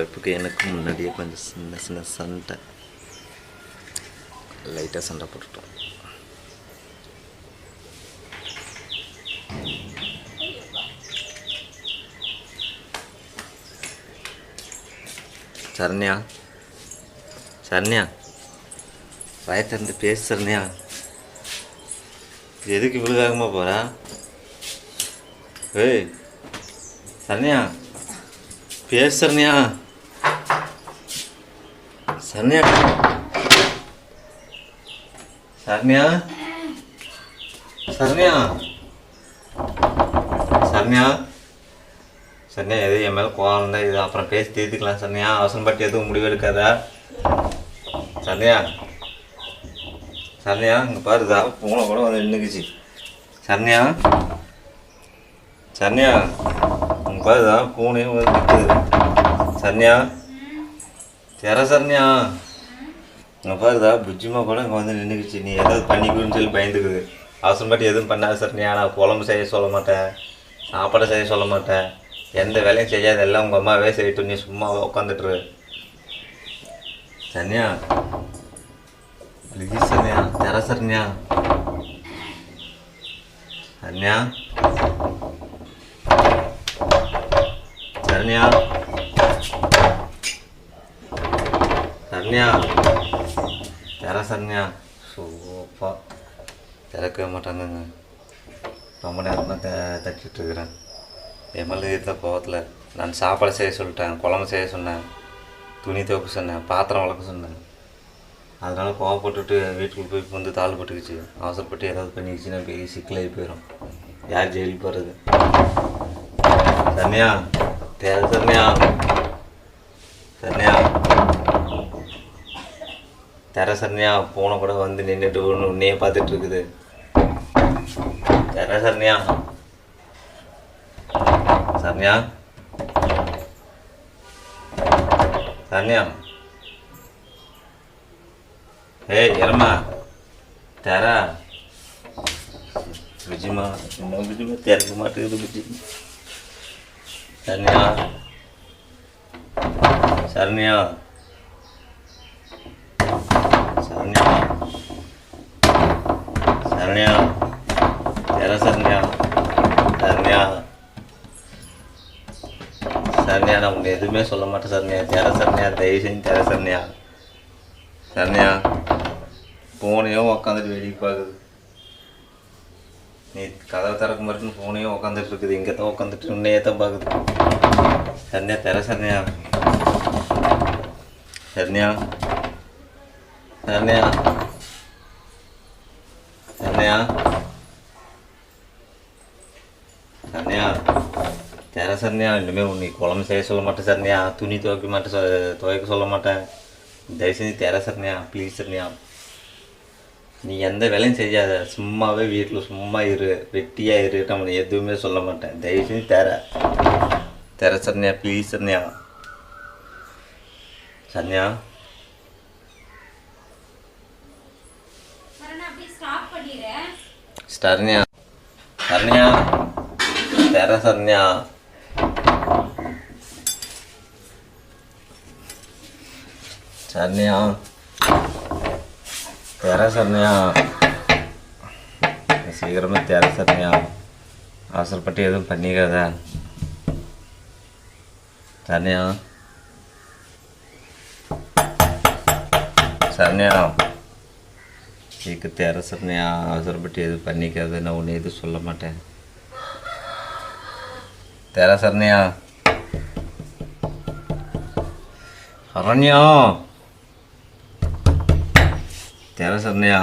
ஒய்ஃபுக்கு எனக்கு முன்னாடியே கொஞ்சம் சின்ன சின்ன சண்டை. லைட்டாக சண்டை போட்டுட்டோம். சரண்யா? சரண்யா? வயத்திறந்து திறந்து பேசு சரண்யா. எதுக்கு இவ்வளோ போகிறா ஏய் சரண்யா. பேசு சரண்யா. சரண்யா சரண்யா சரண்யா சரண்யா சரண்யா எது என் மேலே கோவம் இருந்தால் இது அப்புறம் பேசி தீர்த்துக்கலாம் சரண்யா அவசரப்பட்டு எதுவும் முடிவு எடுக்காதா. சரண்யா சரண்யா இங்கே பாருதா பூனை கூட வந்து நின்றுக்குச்சு சரண்யா சரண்யா இங்கே பாருதா பூனையும் வந்து நிற்குது சரண்யா தெர சரண்யா. இங்கே பாருதா புஜ்ஜிமா கூட இங்கே வந்து நின்றுக்குச்சு நீ ஏதாவது பண்ணிக்கணும்னு சொல்லி பயந்துக்குது. அவசரப்பட்டு எதுவும் பண்ணாத சரண்யா. நான் குழம்பு செய்ய சொல்ல மாட்டேன். சாப்பாடு செய்ய சொல்ல மாட்டேன். எந்த வேலையும் செய்யாத எல்லாம் உங்கள் அம்மாவே செய்யட்டும். நீ சும்மா உட்காந்துட்டுரு சரண்யா. ப்ளீஸ் சரண்யா. தெர சரண்யா. சரண்யா. சரண்யா. சரண்யா தெர சன்யா சூப்பா. திறக்கவே மாட்டானுங்க ரொம்ப நேரமாக த தட்டிட்டுருக்குறேன். இருக்கிறேன் இருந்த கோவத்தில். நான் சாப்பாடு செய்ய சொல்லிட்டேன் குழம்பு செய்ய சொன்னேன் துணி துவைக்க சொன்னேன் பாத்திரம் வளர்க்க சொன்னேன். அதனால் கோவப்பட்டுட்டு வீட்டுக்குள்ளே போய் வந்து தாள் போட்டுக்கிச்சு. அவசரப்பட்டு ஏதாவது பண்ணிக்கிச்சுன்னா பெரிய சிக்கலாகி போயிடும் யார் ஜெயிலுக்கு போகிறது சரண்யா தேவை சரண்யா சரண்யா தர சரண்யா கூட வந்து நின்றுட்டு ஒன்று உன்னையே பார்த்துட்டு இருக்குது. தர சரண்யா? சரண்யா? சரண்யா ஏய் எரம்மா தர? விஜயமா என்ன விஜயமா திறக்க மாட்டேங்குது விஜய் சரண்யா? சரண்யா? சரண்யா. தெர சரண்யா? சரண்யா. சரண்யா நான் உன்னை எதுவுமே சொல்ல மாட்டேன் சரண்யா. தெர சரண்யா? தயவு செஞ்சு தெர சரண்யா? சரண்யா பூனையும் உக்காந்துட்டு வேடிக்கை பார்க்குது நீ கதவை திறக்க மாட்டேன்னு ஃபோனையும் உக்காந்துட்டு இருக்குது. இங்கே தான் உட்காந்துட்டு உன்னையே தான் பார்க்குது சரணியா தெர சரண்யா? சரணியா. சரணியா. சரண்யா தெர சரண்யா இனிமேல் உன்னை குழம்பு செய்ய சொல்ல மாட்டேன் சரண்யா துணி துவைக்க மாட்டேன் சொ- துவைக்க சொல்ல மாட்டேன் தயவு செஞ்சு தெர சரண்யா ப்ளீஸ் சரண்யா நீ எந்த வேலையும் செய்யாத சும்மாவே வீட்டில் சும்மா இரு வெட்டியாக இரு நம்ம எதுவுமே சொல்ல மாட்டேன் தயவு செஞ்சு தெர தெர சரண்யா ப்ளீஸ் சரண்யா சரண்யா சரண்யா சரண்யா தெர சரண்யா. சரண்யா. தெர சரண்யா. சீக்கிரமே தெர சரண்யா. அவசரப்பட்டு எதுவும் பண்ணிக்காத. சரண்யா. சரண்யா. சீக்கிரம் தெர சரண்யா. அவசரப்பட்டு எதுவும் பண்ணிக்காத. நான் உன்னை எதுவும் சொல்ல மாட்டேன். தெர சரண்யா சரண்யா தெர சரண்யா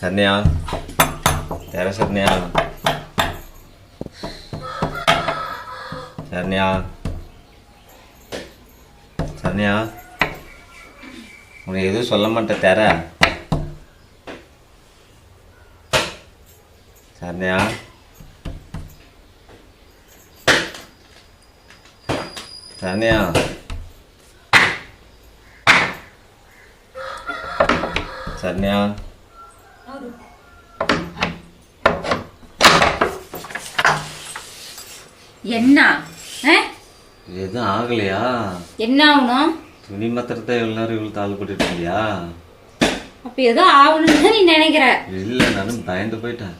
சரண்யா தெர சரண்யா சரண்யா சரண்யா உனக்கு எதுவும் சொல்ல மாட்டேன் தெர? சரண்யா சரண்யா சரண்யா என்ன ஆ? எதுவும் ஆகலையா என்ன ஆகணும் துணி மாத்திரத்தை எல்லாரும் இவ்வளோ தாள் போட்டுட்டு இருந்தியா அப்ப ஏதோ ஆகணும்னு நீ நினைக்கிற? இல்லை நானும் பயந்து போயிட்டேன்.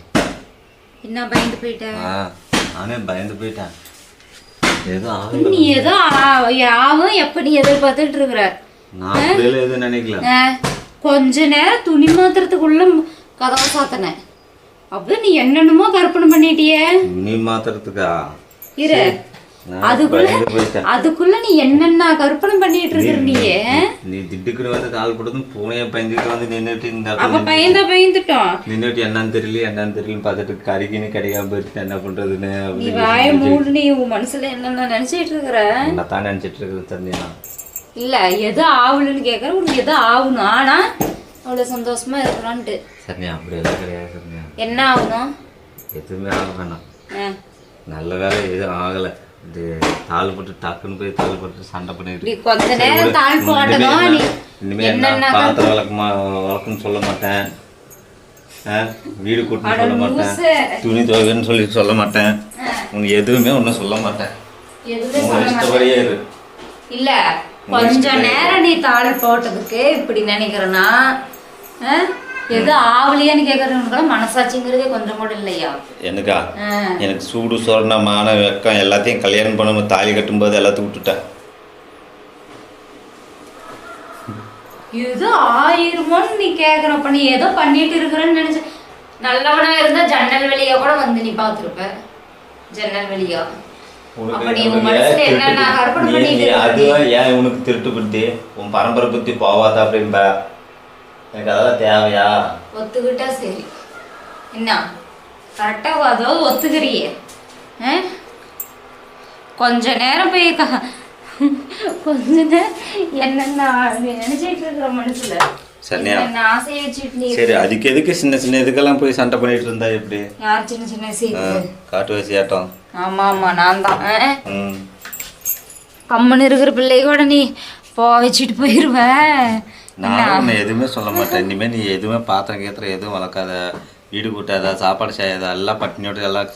என்ன பயந்து போயிட்ட? ஆ நானே பயந்து போயிட்டேன். நீ ஏதோ ஆகும் எப்ப நீ எதிர்பார்த்துட்டு இருக்கிற கொஞ்ச நேரம் துணி மாத்திரத்துக்குள்ள கதவை சாத்தினேன். அப்ப நீ என்னென்னமோ கற்பனை பண்ணிட்டியே. துணி மாத்திரத்துக்கா? இரு. அதுக்குள்ள அதுக்குள்ள நீ என்னென்ன கற்பனை பண்ணிட்டு இருக்கிற நீயே நீ திட்டுக்குன்னு வந்து கால் போட்டதும் பூனையை பயந்துட்டு வந்து நின்றுட்டு இந்த பயந்தா பயந்துட்டோம் நின்றுட்டு என்னன்னு தெரியல என்னன்னு தெரியலன்னு பார்த்துட்டு கறிக்குன்னு கிடைக்காம போயிட்டு என்ன பண்றதுன்னு நீ வாய மூடு நீ உன் மனசுல என்னென்ன நினைச்சிட்டு இருக்கிற? நான் தான் நினைச்சிட்டு இருக்குது தண்ணியா இல்ல எது ஆகலன்னு கேக்குற? உனக்கு எது ஆகணும் ஆனா அவ்வளவு சந்தோஷமா இருக்கலான்ட்டு சரியா அப்படியெல்லாம் கிடையாது சரியா என்ன ஆகணும்? எதுவுமே ஆக வேணாம் நல்ல வேலை எதுவும் ஆகலை. இது தாள் போட்டு டக்குன்னு போய் தாள் போட்டு சண்டை பண்ணிட்டு கொஞ்ச நேரம் இனிமே என்ன பாத்திரம் வளர்க்குமா வளர்க்குன்னு சொல்ல மாட்டேன். வீடு கூட்டுன்னு சொல்ல மாட்டேன். துணி துவைக்கன்னு சொல்லி சொல்ல மாட்டேன். உனக்கு எதுவுமே ஒன்றும் சொல்ல மாட்டேன். இஷ்டப்படியே இரு. இல்ல கொஞ்ச நேரம் நீ தாள் போட்டதுக்கு இப்படி நினைக்கிறனா? ஆ? எது ஆவலியான்னு கேக்குறவனுக்கு மனசாட்சிங்கிறதே கொஞ்சம் கூட இல்லையா? எனக்கா. எனக்கு சூடு சொரணமான வெக்கம் எல்லாத்தையும் கல்யாணம் பண்ணும்போது தாலி கட்டும்போது எல்லாத்தையும் விட்டுட்டேன். எது ஆயிருமோன்னு நீ கேக்குறப்ப நீ ஏதோ பண்ணிட்டு இருக்கிறன்னு நினைச்ச நல்லவனா இருந்தா ஜன்னல் வழியா கூட வந்து நீ பாத்துருப்ப ஜன்னல் வழியா? அதுவா ஏன் உனக்கு திருட்டு புத்தி உன் பரம்பரை புத்தி போவாதா அப்படின்ப எனக்கு அதெல்லாம் தேவையா? ஒத்துக்கிட்டா சரி. என்ன கரெக்டா அதோ ஒத்துக்கிறியே? கொஞ்ச நேரம் போய் கொஞ்ச நேரம் என்னென்ன நினைச்சிட்டு இருக்கிற மனசுல? சரியா? ஆசையை வச்சுட்டு சரி அதுக்கு எதுக்கு சின்ன சின்ன இதுக்கெல்லாம் போய் சண்டை பண்ணிட்டு இருந்தா எப்படி? யார் சின்ன சின்ன சீட்டு காட்டு வசியாட்டம் ஆமா ஆமா நான் தான். கம்முன்னு இருக்கிற பிள்ளைய கூட நீ போ வச்சுட்டு போயிருவ. நான் உன்னை எதுவுமே சொல்ல மாட்டேன். இனிமேல் நீ எதுவுமே பாத்திரம் கேத்திரம் எதுவும் வளர்க்காத. வீடு கூட்டாத சாப்பாடு செய்யாத எல்லாம் பட்டினியோட எல்லாம்